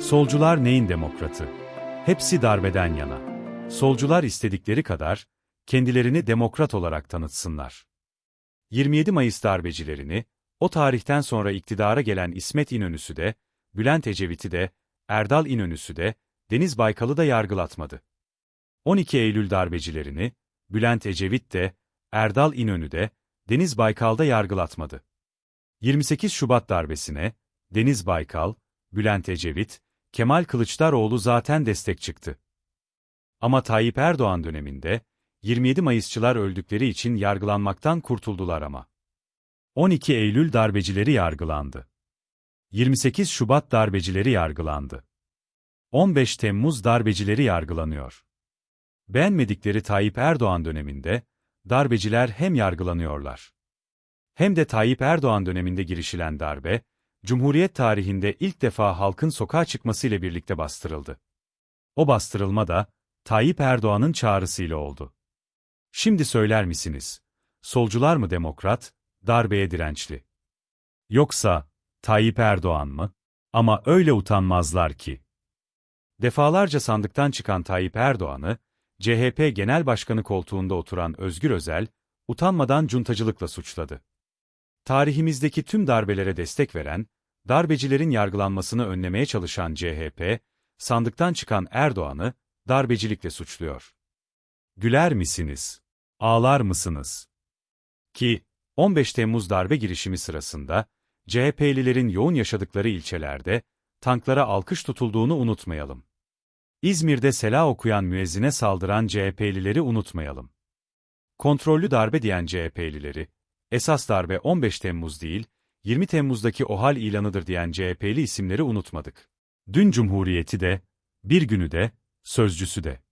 Solcular neyin demokratı? Hepsi darbeden yana. Solcular istedikleri kadar, kendilerini demokrat olarak tanıtsınlar. 27 Mayıs darbecilerini, o tarihten sonra iktidara gelen İsmet İnönüsü de, Bülent Ecevit'i de, Erdal İnönüsü de, Deniz Baykal'ı da yargılatmadı. 12 Eylül darbecilerini, Bülent Ecevit de, Erdal İnönü de, Deniz Baykal da yargılatmadı. 28 Şubat darbesine, Deniz Baykal, Bülent Ecevit, Kemal Kılıçdaroğlu zaten destek çıktı. Ama Tayyip Erdoğan döneminde, 27 Mayısçılar öldükleri için yargılanmaktan kurtuldular ama. 12 Eylül darbecileri yargılandı. 28 Şubat darbecileri yargılandı. 15 Temmuz darbecileri yargılanıyor. Beğenmedikleri Tayyip Erdoğan döneminde, darbeciler hem yargılanıyorlar. Hem de Tayyip Erdoğan döneminde girişilen darbe, Cumhuriyet tarihinde ilk defa halkın sokağa çıkmasıyla birlikte bastırıldı. O bastırılma da, Tayyip Erdoğan'ın çağrısıyla oldu. Şimdi söyler misiniz? Solcular mı demokrat, darbeye dirençli? Yoksa, Tayyip Erdoğan mı? Ama öyle utanmazlar ki. Defalarca sandıktan çıkan Tayyip Erdoğan'ı, CHP Genel Başkanı koltuğunda oturan Özgür Özel, utanmadan cuntacılıkla suçladı. Tarihimizdeki tüm darbelere destek veren, darbecilerin yargılanmasını önlemeye çalışan CHP, sandıktan çıkan Erdoğan'ı, darbecilikle suçluyor. Güler misiniz? Ağlar mısınız? Ki, 15 Temmuz darbe girişimi sırasında, CHP'lilerin yoğun yaşadıkları ilçelerde, tanklara alkış tutulduğunu unutmayalım. İzmir'de sela okuyan müezzine saldıran CHP'lileri unutmayalım. Kontrollü darbe diyen CHP'lileri, esas darbe 15 Temmuz değil, 20 Temmuz'daki OHAL ilanıdır diyen CHP'li isimleri unutmadık. Dün Cumhuriyeti de, bir günü de, sözcüsü de.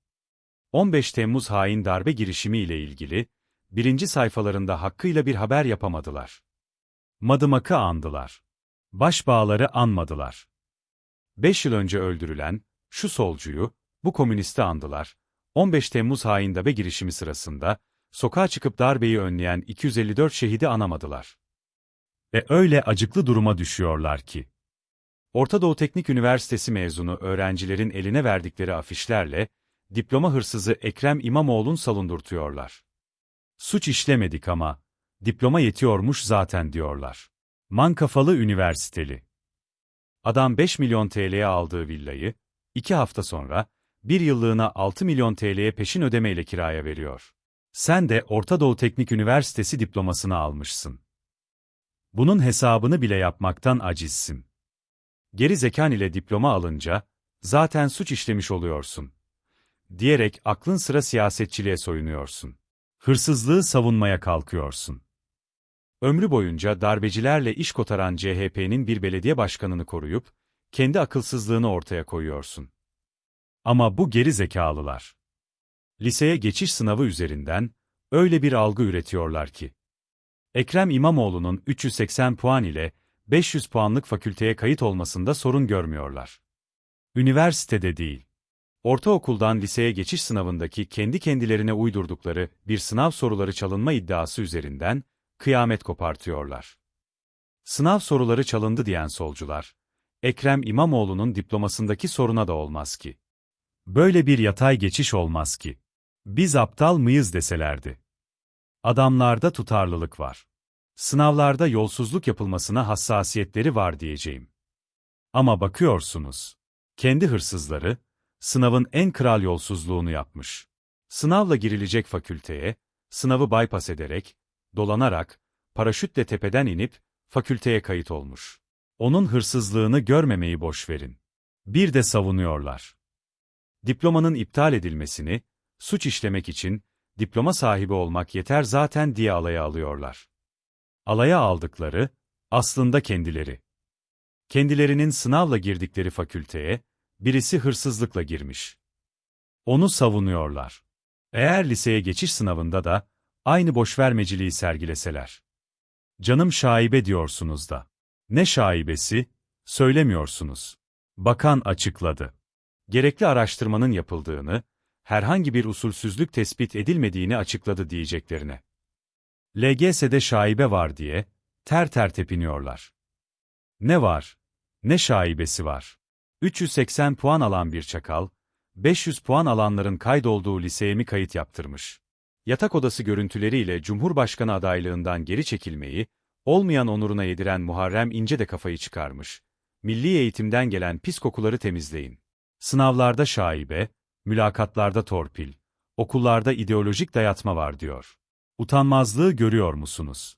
15 Temmuz hain darbe girişimi ile ilgili, birinci sayfalarında hakkıyla bir haber yapamadılar. Madımak'ı andılar. Başbağları anmadılar. Beş yıl önce öldürülen, şu solcuyu, bu komünisti andılar. 15 Temmuz hain darbe girişimi sırasında, sokağa çıkıp darbeyi önleyen 254 şehidi anamadılar. Ve öyle acıklı duruma düşüyorlar ki. Orta Doğu Teknik Üniversitesi mezunu öğrencilerin eline verdikleri afişlerle, diploma hırsızı Ekrem İmamoğlu'nun salındurtuyorlar. Suç işlemedik ama, diploma yetiyormuş zaten diyorlar. Mankafalı Üniversiteli. Adam 5 milyon TL'ye aldığı villayı, 2 hafta sonra, bir yıllığına 6 milyon TL'ye peşin ödemeyle kiraya veriyor. Sen de Orta Doğu Teknik Üniversitesi diplomasını almışsın. Bunun hesabını bile yapmaktan acizsin. Geri zekan ile diploma alınca, zaten suç işlemiş oluyorsun. Diyerek aklın sıra siyasetçiliğe soyunuyorsun. Hırsızlığı savunmaya kalkıyorsun. Ömrü boyunca darbecilerle iş kotaran CHP'nin bir belediye başkanını koruyup, kendi akılsızlığını ortaya koyuyorsun. Ama bu geri zekalılar. Liseye geçiş sınavı üzerinden, öyle bir algı üretiyorlar ki. Ekrem İmamoğlu'nun 380 puan ile 500 puanlık fakülteye kayıt olmasında sorun görmüyorlar. Üniversitede değil. Ortaokuldan liseye geçiş sınavındaki kendi kendilerine uydurdukları bir sınav soruları çalınma iddiası üzerinden kıyamet kopartıyorlar. Sınav soruları çalındı diyen solcular, Ekrem İmamoğlu'nun diplomasındaki soruna da olmaz ki. Böyle bir yatay geçiş olmaz ki. Biz aptal mıyız deselerdi. Adamlarda tutarlılık var. Sınavlarda yolsuzluk yapılmasına hassasiyetleri var diyeceğim. Ama bakıyorsunuz, kendi hırsızları, sınavın en kral yolsuzluğunu yapmış. Sınavla girilecek fakülteye, sınavı bypass ederek, dolanarak, paraşütle tepeden inip, fakülteye kayıt olmuş. Onun hırsızlığını görmemeyi boş verin. Bir de savunuyorlar. Diplomanın iptal edilmesini, suç işlemek için, diploma sahibi olmak yeter zaten diye alaya alıyorlar. Alaya aldıkları, aslında kendileri. Kendilerinin sınavla girdikleri fakülteye, birisi hırsızlıkla girmiş. Onu savunuyorlar. Eğer liseye geçiş sınavında da, aynı boşvermeciliği sergileseler. Canım şaibe diyorsunuz da. Ne şaibesi, söylemiyorsunuz. Bakan açıkladı. Gerekli araştırmanın yapıldığını, herhangi bir usulsüzlük tespit edilmediğini açıkladı diyeceklerine. LGS'de şaibe var diye, ter ter tepiniyorlar. Ne var? Ne şaibesi var? 380 puan alan bir çakal, 500 puan alanların kaydolduğu liseye mi kayıt yaptırmış? Yatak odası görüntüleriyle Cumhurbaşkanı adaylığından geri çekilmeyi, olmayan onuruna yediren Muharrem İnce de kafayı çıkarmış. Milli eğitimden gelen pis kokuları temizleyin. Sınavlarda şaibe, mülakatlarda torpil, okullarda ideolojik dayatma var diyor. Utanmazlığı görüyor musunuz?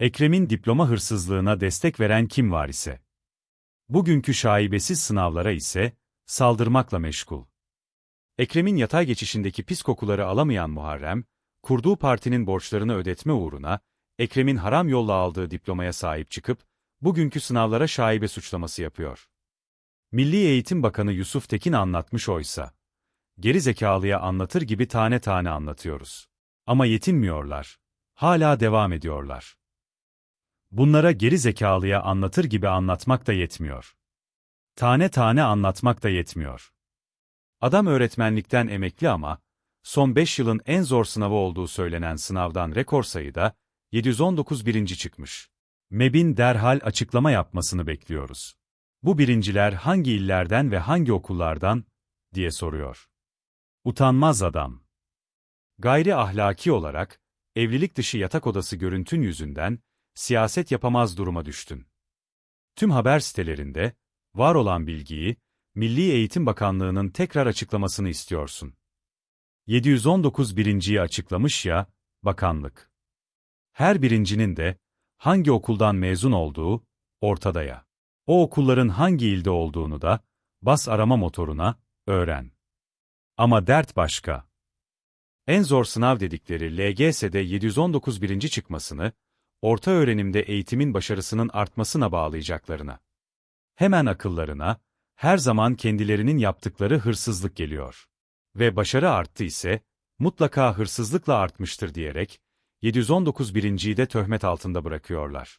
Ekrem'in diploma hırsızlığına destek veren kim var ise? Bugünkü şaibesiz sınavlara ise saldırmakla meşgul. Ekrem'in yatay geçişindeki pis kokuları alamayan Muharrem, kurduğu partinin borçlarını ödetme uğruna, Ekrem'in haram yolla aldığı diplomaya sahip çıkıp, bugünkü sınavlara şaibe suçlaması yapıyor. Milli Eğitim Bakanı Yusuf Tekin anlatmış oysa. Geri zekalıya anlatır gibi tane tane anlatıyoruz. Ama yetinmiyorlar. Hala devam ediyorlar. Bunlara geri zekalıya anlatır gibi anlatmak da yetmiyor. Tane tane anlatmak da yetmiyor. Adam öğretmenlikten emekli ama, son 5 yılın en zor sınavı olduğu söylenen sınavdan rekor sayıda, 719 birinci çıkmış. MEB'in derhal açıklama yapmasını bekliyoruz. Bu birinciler hangi illerden ve hangi okullardan, diye soruyor. Utanmaz adam. Gayri ahlaki olarak, evlilik dışı yatak odası görüntün yüzünden, siyaset yapamaz duruma düştün. Tüm haber sitelerinde, var olan bilgiyi, Milli Eğitim Bakanlığı'nın tekrar açıklamasını istiyorsun. 719 birinciyi açıklamış ya, bakanlık. Her birincinin de, hangi okuldan mezun olduğu, ortada ya. O okulların hangi ilde olduğunu da, bas arama motoruna, öğren. Ama dert başka. En zor sınav dedikleri LGS'de 719 birinci çıkmasını, orta öğrenimde eğitimin başarısının artmasına bağlayacaklarına. Hemen akıllarına, her zaman kendilerinin yaptıkları hırsızlık geliyor. Ve başarı arttı ise, mutlaka hırsızlıkla artmıştır diyerek, 719 birinciyi de töhmet altında bırakıyorlar.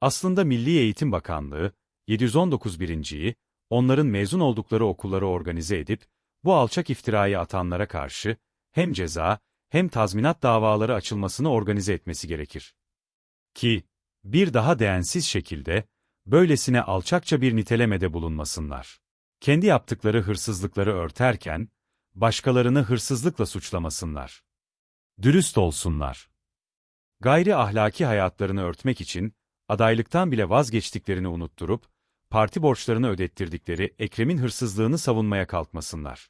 Aslında Milli Eğitim Bakanlığı, 719 birinciyi, onların mezun oldukları okulları organize edip, bu alçak iftirayı atanlara karşı, hem ceza, hem tazminat davaları açılmasını organize etmesi gerekir. Ki, bir daha değensiz şekilde, böylesine alçakça bir nitelemede bulunmasınlar. Kendi yaptıkları hırsızlıkları örterken, başkalarını hırsızlıkla suçlamasınlar. Dürüst olsunlar. Gayri ahlaki hayatlarını örtmek için, adaylıktan bile vazgeçtiklerini unutturup, parti borçlarını ödettirdikleri Ekrem'in hırsızlığını savunmaya kalkmasınlar.